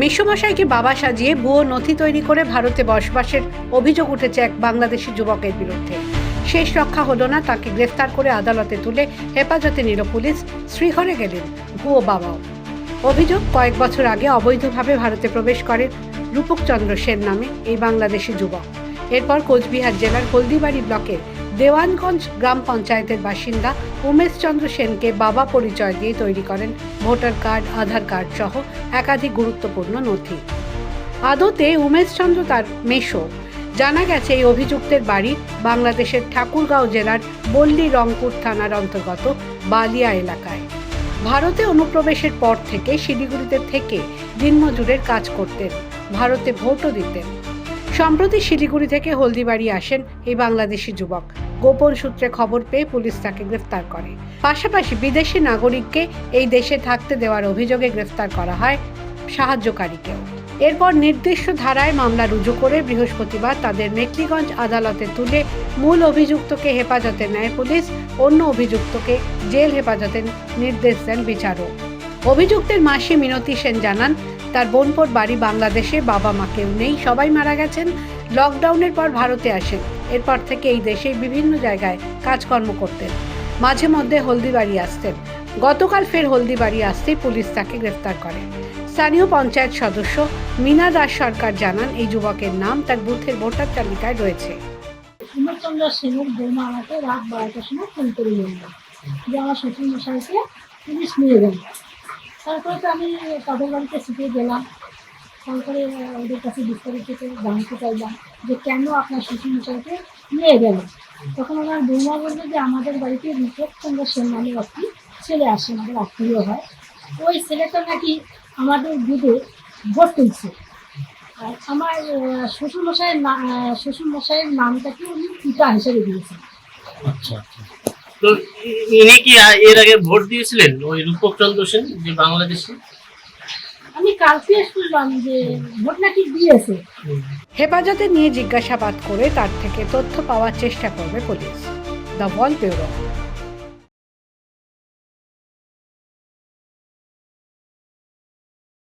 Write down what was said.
মেসমশাইকে বাবা সাজিয়ে ভুয়ো নথি তৈরি করে ভারতে বসবাসের অভিযোগ উঠেছে এক বাংলাদেশি যুবকের বিরুদ্ধে? শেষ রক্ষা হলো না, তাকে গ্রেফতার করে আদালতে তুলে হেফাজতে নিল পুলিশ। শ্রীঘরে গেলেন ভুয়ো বাবাও। অভিযোগ, কয়েক বছর আগে অবৈধভাবে ভারতে প্রবেশ করেন রূপকচন্দ্র সেন নামে এই বাংলাদেশি যুবক। এরপর কোচবিহার জেলার হলদিবাড়ি ব্লকের দেওয়ানগঞ্জ গ্রাম পঞ্চায়েতের বাসিন্দা উমেশ চন্দ্র সেনকে বাবা পরিচয় দিয়ে তৈরি করেন ভোটার কার্ড, আধার কার্ড সহ একাধিক গুরুত্বপূর্ণ নথি। আদতে উমেশ চন্দ্র তার মেশো জানা গেছে, এই অভিযুক্তের বাড়ি বাংলাদেশের ঠাকুরগাঁও জেলার বল্লী রংপুর থানার অন্তর্গত বালিয়া এলাকায়। ভারতে অনুপ্রবেশের পর থেকে শিলিগুড়িতে থেকে দিনমজুরের কাজ করতেন। ভারতে ভোটও দিতেন। সম্প্রতি শিলিগুড়ি থেকে হলদিবাড়ি আসেন এই বাংলাদেশি যুবক। গোপন সূত্রে খবর পেয়ে পুলিশ তাকে গ্রেফতার করে। পাশাপাশি বিদেশি নাগরিককে এই দেশে থাকতে দেওয়ার অভিযোগে গ্রেফতার করা হয় সাহায্যকারীকেও। এরপর নির্দিষ্ট ধারায় মামলা রুজু করে বৃহস্পতিবার তাদের মেকলিগঞ্জ আদালতে তুলে মূল অভিযুক্তকে হেফাজতে নেয় পুলিশ। অন্য অভিযুক্তকে জেল হেফাজতে নির্দেশ দেন বিচারক। অভিযুক্তের মাসি মিনতি সেন জানান তার বোনপোর বাড়ি বাংলাদেশে, বাবা মা কেউ নেই, সবাই মারা গেছেন। লকডাউনের পর ভারতে আসেন। এরপর থেকে এই দেশে বিভিন্ন জায়গায় কাজকর্ম করতেন। মাঝে মধ্যে হলদিবাড়ি আসতেন। গতকাল ফের হলদিবাড়ি আসতেই পুলিশ তাকে গ্রেফতার করে। স্থানীয় পঞ্চায়েত সদস্য মীনা দাস সরকার জানান, এই যুবকের নাম তার বুথের ভোটার তালিকায় রয়েছে। সুন্দরচন্দ্র আমাকে রাত বারোটার সময় ফোন করে নিয়ে যে আমার শ্বশুর মশাইকে পুলিশ নিয়ে গেল। তারপরে তো আমি তাদের বাড়িতে শিখে গেলাম। তারপরে ওদের কাছে বিস্তারিত জানতে চাইলাম যে কেন আপনার শ্বশুর মশাইকে নিয়ে গেল। তখন ওনার বৌমা বলল যে আমাদের বাড়িতে রূপচন্দ্র সেন নামে একটি ছেলে আসে, আমাদের আত্মীয় হয়। ওই ছেলেটা নাকি আমাদের দুধে ভোট তুলছে। আর আমার শ্বশুরমশাইয়ের শ্বশুরমশাইয়ের নামটাকে উনি পিতা হিসেবে দিয়েছেন। আচ্ছা আচ্ছা। তো উনি ইনি কি এর আগে ভোট দিয়েছিলেন ওই রূপক চন্দ্র সেন যে বাংলাদেশে? আমি কালকে শুনলাম যে ভোট নাকি দিয়েছে। হেফাজতে নিয়ে জিজ্ঞাসাবাদ করে তার থেকে তথ্য পাওয়ার চেষ্টা করবে পুলিশ। The wall bureau.